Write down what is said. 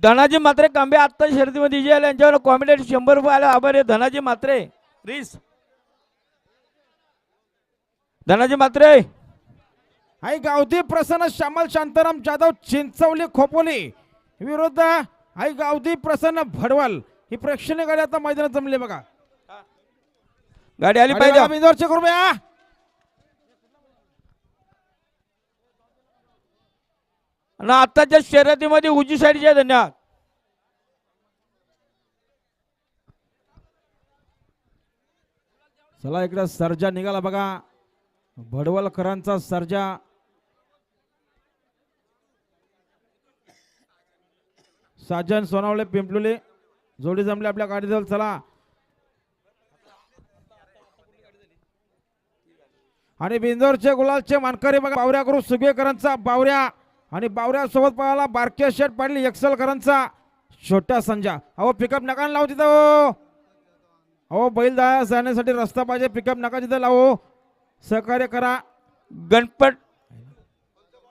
धनाजी मात्रे कांबे आत्ता शर्यतीमध्ये विजय आला यांच्यावर कॉमेडी शंभर रुपये आला. आभार आहे धनाजी मात्रे रिस धनाजी मात्रे आई गावठी प्रसन्न श्यामल शांताराम जाधव चिंचवली खोपोली. विरुद्ध आई गावठी प्रसन्न भडवल. ही प्रेक्षणीय गाडी आता मैदानात जमली बघा. गाडी आली पाहिजे. बिंदोरचे कृपया आणि आत्ताच्या शर्यतीमध्ये उजी साईडचे धन्यवाद चला इकडे सर्जा निघाला बघा. भडवलकरांचा सर्जा. साजन सोनावले पिंपलुले जोडी जमले आपल्या गाडीजवळ चला. आणि बिंदोरचे गुलालचे मानकरी बघा बावऱ्या करू सुगेकरांचा बावऱ्या. आणि बावऱ्यासोबत पाहायला पळाला बारके शेट पाडली एक्सलकरांचा. छोटा संजा. अहो पिकअप नका लावू तिथं हो. अहो बैल जाण्यासाठी रस्ता पाहिजे पिकअप नका तिथं लावू. सहकार्य करा. गणपत